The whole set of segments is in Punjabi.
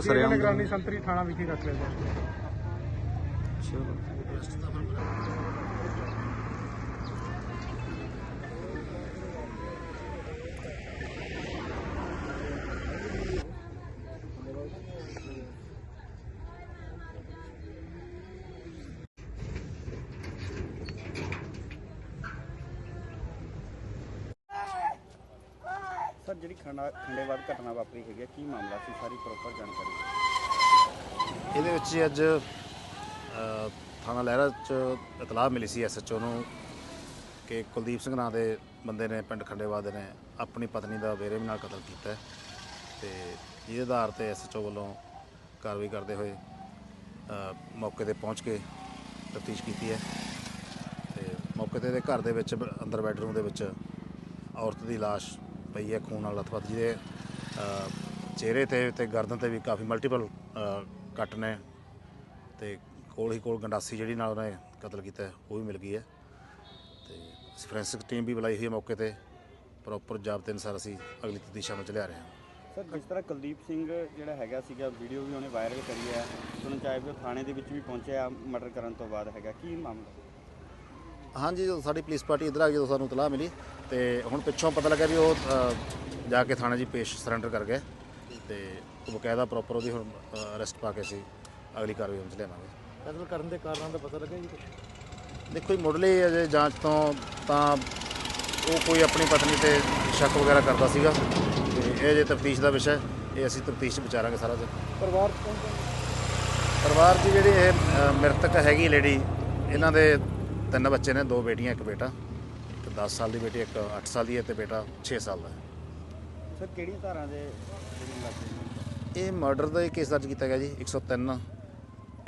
ਸਰਿਆਮ ਨਿਗਰਾਨੀ ਸੰਤਰੀ ਥਾਣਾ ਵਿਖੇ ਰੱਖ ਲਿਆ ਚਲੋ। ਸਰ ਜਿਹੜੀ ਖੰਡਾ ਖੰਡੇਵਾਦ ਘਟਨਾ ਵਾਪਰੀ ਹੈਗੀ ਹੈ, ਕੀ ਮਾਮਲਾ ਸੀ ਸਾਰੀ ਪ੍ਰੋਪਰ ਜਾਣਕਾਰੀ ਦਿਓ। ਇਹਦੇ ਵਿੱਚ ਜੀ ਅੱਜ ਅ, ਥਾਣਾ ਲਹਿਰਾ ਚ ਇਤਲਾਹ ਮਿਲੀ ਸੀ ਐਸਐਚਓ ਨੂੰ ਕਿ ਕੁਲਦੀਪ ਸਿੰਘ ਨਾਂ ਦੇ ਬੰਦੇ ਨੇ ਪਿੰਡ ਖੰਡੇਵਾਦ ਦੇ ਨੇ ਆਪਣੀ ਪਤਨੀ ਦਾ ਬੇਰਹਿਮੀ ਨਾਲ ਕਤਲ ਕੀਤਾ ਹੈ ਤੇ ਇਹਦੇ ਆਧਾਰ ਤੇ ਐਸਐਚਓ ਵੱਲੋਂ ਕਾਰਵਾਈ ਕਰਦੇ ਹੋਏ ਅ, ਮੌਕੇ ਤੇ ਪਹੁੰਚ ਕੇ ਤਫਤੀਸ਼ ਕੀਤੀ ਹੈ ਤੇ ਮੌਕੇ ਤੇ ਇਹਦੇ ਘਰ ਦੇ ਵਿੱਚ ਬ- ਅੰਦਰ ਬੈਡਰੂਮ ਦੇ ਵਿੱਚ ਔਰਤ ਦੀ ਲਾਸ਼ ਪਈ ਹੈ ਖੂਨ ਨਾਲ ਲਥਪਥ ਜਿਹਦੇ ਅ, ਚਿਹਰੇ ਤੇ ਤੇ ਗਰਦਨ ਤੇ ਵੀ ਕਾਫੀ ਮਲਟੀਪਲ ਕੱਟ ਨੇ ਤੇ ਕੋਲ ਹੀ ਕੋਲ ਗੰਡਾਸੀ ਜਿਹੜੀ ਨਾਲ ਉਹਨੇ ਕਤਲ ਕੀਤਾ ਉਹ ਵੀ ਮਿਲ ਗਈ ਹੈ। ਤੇ ਫੋਰੈਂਸਿਕ ਟੀਮ ਵੀ ਬੁਲਾਈ ਹੋਈ ਹੈ ਮੌਕੇ ਤੇ ਪ੍ਰੋਪਰ ਜਾਬਤੇ ਅਨੁਸਾਰ ਅਸੀਂ ਅਗਲੀ ਤਫਤੀਸ਼ ਵਿੱਚ ਲਿਆ ਰਹੇ ਹਾਂ। ਸਰ ਜਿਸ ਤਰ੍ਹਾਂ ਕੁਲਦੀਪ ਸਿੰਘ ਜਿਹੜਾ ਹੈਗਾ ਸੀਗਾ ਵੀਡੀਓ ਵੀ ਉਹਨੇ ਵਾਇਰਲ ਕਰੀ ਹੈ ਸੁਣਨ ਚਾਹੇ ਵੀ ਥਾਣੇ ਦੇ ਵਿੱਚ ਵੀ ਪਹੁੰਚਿਆ ਮਰਡਰ ਕਰਨ ਤੋਂ ਬਾਅਦ ਹੈਗਾ ਕੀ ਮਾਮਲਾ? ਹਾਂਜੀ ਜਦੋਂ ਸਾਡੀ ਪੁਲਿਸ ਪਾਰਟੀ ਇੱਧਰ ਆ ਗਈ ਜਦੋਂ ਸਾਨੂੰ ਇਤਲਾਹ ਮਿਲੀ ਤੇ ਹੁਣ ਪਿੱਛੋਂ ਪਤਾ ਲੱਗਾ ਵੀ ਉਹ ਅ, ਜਾ ਕੇ ਥਾਣੇ 'ਚ ਪੇਸ਼ ਸਰੈਂਡਰ ਕਰ ਗਏ ਤੇ ਉਹ ਬਕਾਇਦਾ ਪ੍ਰੋਪਰ ਉਹਦੀ ਹੁਣ ਅਰੈਸਟ ਪਾ ਕੇ ਅਸੀਂ ਅਗਲੀ ਕਾਰਵਾਈ ਅਮਲ ਚ ਲਿਆਵਾਂਗੇ। ਕਤਲ ਕਰਨ ਦੇ ਕਾਰਨਾਂ ਦਾ ਪਤਾ ਲੱਗਿਆ ਜੀ ਦੇਖੋ ਜੀ ਮੁੱਢਲੀ ਅਜੇ ਜਾਂਚ ਤੋਂ ਤਾਂ ਉਹ ਕੋਈ ਆਪਣੀ ਪਤਨੀ ਤੇ ਸ਼ੱਕ ਵਗੈਰਾ ਕਰਦਾ ਸੀਗਾ। ਤੇ ਇਹ ਜੇ ਤਫਤੀਸ਼ ਦਾ ਵਿਸ਼ਾ ਹੈ ਇਹ ਅਸੀਂ ਤਫਤੀਸ਼ 'ਚ ਵਿਚਾਰਾਂਗੇ ਸਾਰਾ ਜੀ ਪਰਿਵਾਰ ਕੌਣ ਪਰਿਵਾਰ ਦੀ ਜਿਹੜੀ ਇਹ ਅ, ਮ੍ਰਿਤਕ ਹੈਗੀ ਲੇਡੀ ਇਹਨਾਂ ਦੇ ਤਿੰਨ ਬੱਚੇ ਨੇ ਦੋ ਬੇਟੀਆਂ ਇੱਕ ਬੇਟਾ ਇੱਕ 10 ਸਾਲ ਦੀ ਬੇਟੀ ਇੱਕ 8 ਸਾਲ ਦੀ ਹੈ ਤੇ ਬੇਟਾ 6 ਸਾਲ ਦਾ ਹੈ ਸਰ ਕਿਹੜੀ ਧਾਰਾ ਦੇ ਜਿਹੜੀ ਲੱਗੇ ਨੇ? ਇਹ ਮਰਡਰ ਦਾ ਇਹ ਕੇਸ ਦਰਜ ਕੀਤਾ ਗਿਆ ਜੀ 103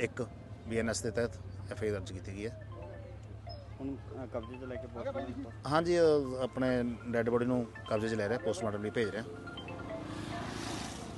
1 ਬੀਐਨਐਸ ਦੇ ਤਹਿਤ ਐਫਆਈ ਦਰਜ ਕੀਤੀ ਗਈ ਹੈ ਹੁਣ ਅ, ਕਬਜ਼ੇ 'ਚ ਲੈ ਕੇ ਪੋਸਟਮਾਰਟਮ ਹਾਂਜੀ ਆਪਣੇ ਡੈੱਡ ਬੋਡੀ ਨੂੰ ਕਬਜ਼ੇ 'ਚ ਲੈ ਰਿਹਾ ਪੋਸਟਮਾਰਟਮ ਲਈ ਭੇਜ ਰਿਹਾ